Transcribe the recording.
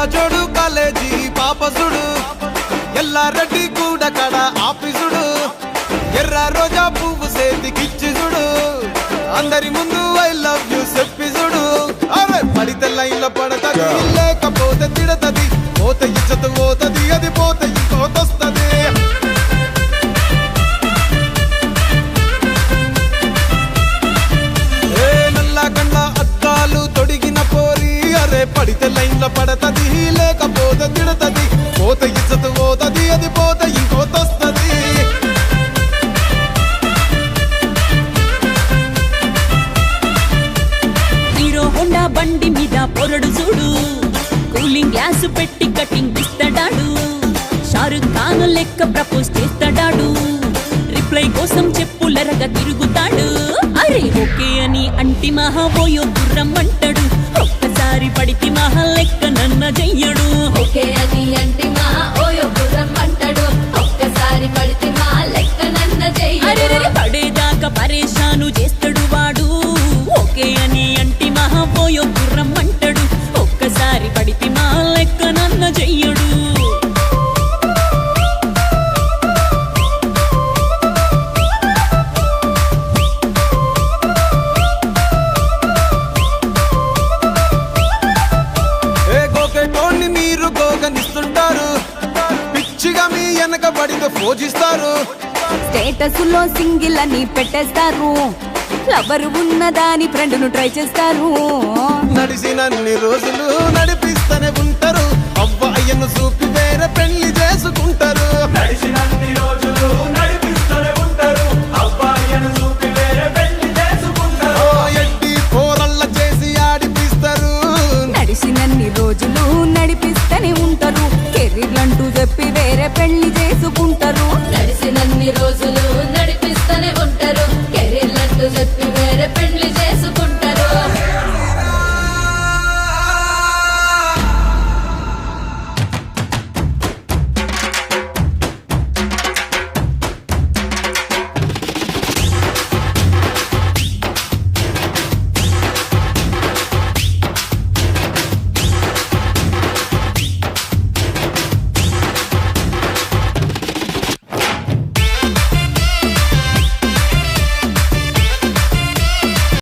కళ్ళ జోడు కాలేజీ పాపసుడు. ఎల్లారెడ్డి కూడా కడ ఆఫీసుడు. ఎర్ర రోజా పువ్వు సేతికిచ్చి చూడు అందరి ముందు ఐ లవ్ యూ చెప్పిసుడు. అరే పడితే లైన్లో పడతది లేకపోతే తిడతది. పోతే ఇచ్చత పోతే పడితే లైన్ల పడతది లేకపోతే తిడతది. పోత ఇచ్చత పోతది అది పోత ఇంకోతొస్తది హీరో హోండా బండి మీద పొరడు చూడు. కూలింగ్ గ్లాస్ పెట్టి కటింగ్ ఇస్తాడాడు. షారుఖ్ ఖాన్ లెక్క ప్రపోజ్ చేస్తాడాడు. రిప్లై కోసం చెప్పులరగా తిరుగుతాడు. అరే ఓకే అని అంటి మహా పోయో గుర్రం అంటాడు ఒక్కసారి పడితి మహా లెక్క నన్న చెయ్యడు ఓకే అని పిచ్చిగా మీ వెనక పడితే పూజిస్తారు. స్టేటస్లో సింగిల్ అని పెట్టేస్తారు. లవర్ ఉన్నదాని ఫ్రెండ్ను ట్రై చేస్తారు. నడిచినన్ని రోజులు నడిపిస్తూనే ఉంటారు. కెరీర్లంటూ చెప్పి వేరే పెళ్ళి చేసుకుంటారు. నడిచినన్ని రోజులు